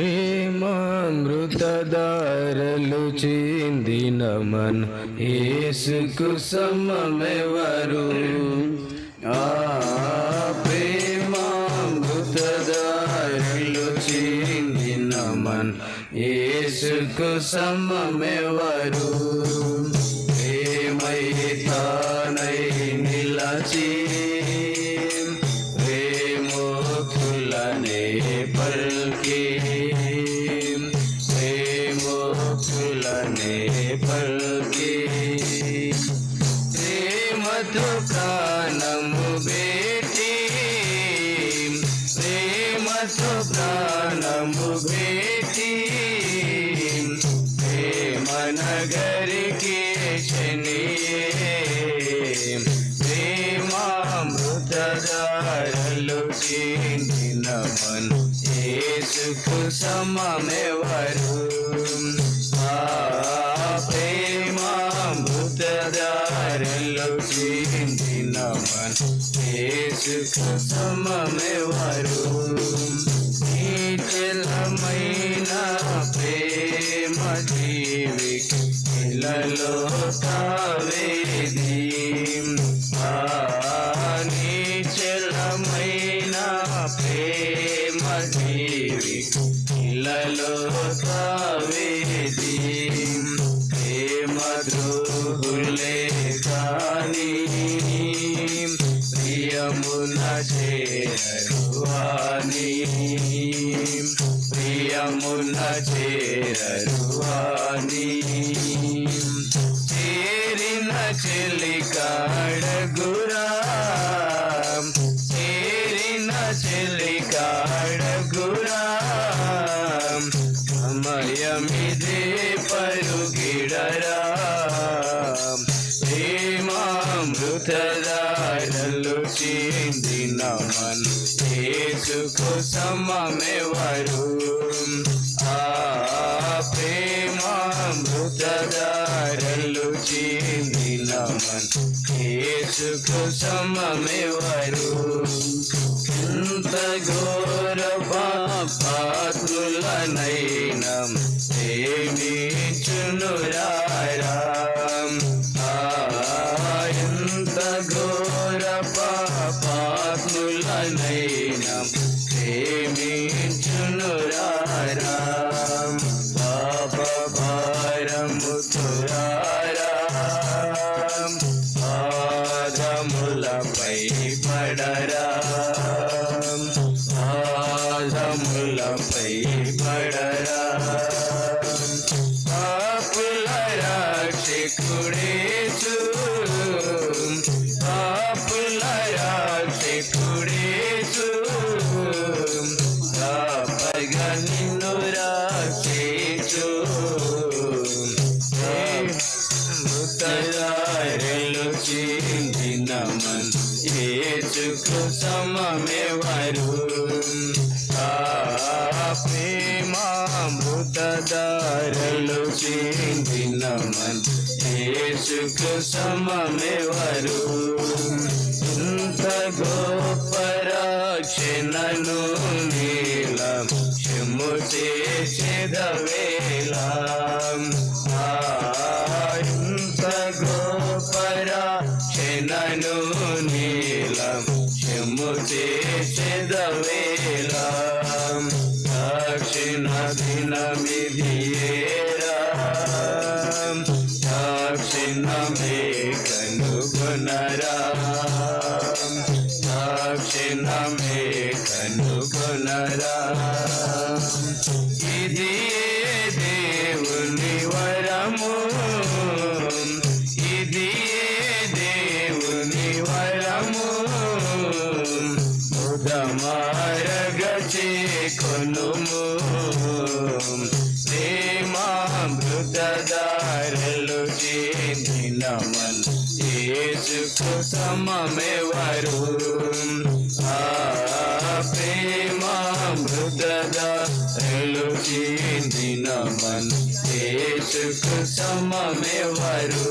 ప్రేమామృతధారలు చిందిన మన యేసుకు సమమెవరు ఆ ప్రేమామృతధారలు చిందిన మన యేసుకు సమమెవరు ప్రేమై పల్కి ప్రేమతో ప్రాణము బేటి ప్రేమతో ప్రాణము బేటి ప్రేమ నగరికి శనియే ప్రేమామృతదారలు చిందిన మన్ యేసుకు సమమెవరు సమమెవరు నీచలమైన ప్రేమ జీవికి ఇలలో కావేది నీచలమైన ప్రేమ జీవికి ఇలలో కావేది ప్రేమ ద్రోహులే కా ప్రియమున చేరువాని ప్రియమున చేరువాని చేరిన చెలికాడగురా చేరిన ప్రేమామృతదారలు చిందిన మన యేసుకు సమమెవరు ఆ ప్రేమామృతదారలు చిందిన మన యేసుకు సమమెవరు ఎంత ఘోర పాత్రులనైనా ప్రేమించునురారా పాప భారము తురారా పాదములపై పడరా పాదములపై పడరా పాపుల రక్షకుడేచు చిందిన మన్ ఏచుకు సమమెవరు ప్రేమామృతదారులు చిందిన మన్ యేసుకు సమమెవరు ఇంత గోపరాక్షణను నీలం క్షము చేసేదవేళ ఇంత గోపరా రక్షణను నీల క్షము చేసేదవేళ దక్షిణ దినమిదియేరా దక్షిణమే కనుగొనరా దక్షిణమే కనుగొనరా ఇది కొనుము ప్రేమామృతదారలు చేందిన మన యేసుకు సమమెవరు ఆ ప్రేమామృతదారలు చేందిన మన యేసుకు సమమెవరు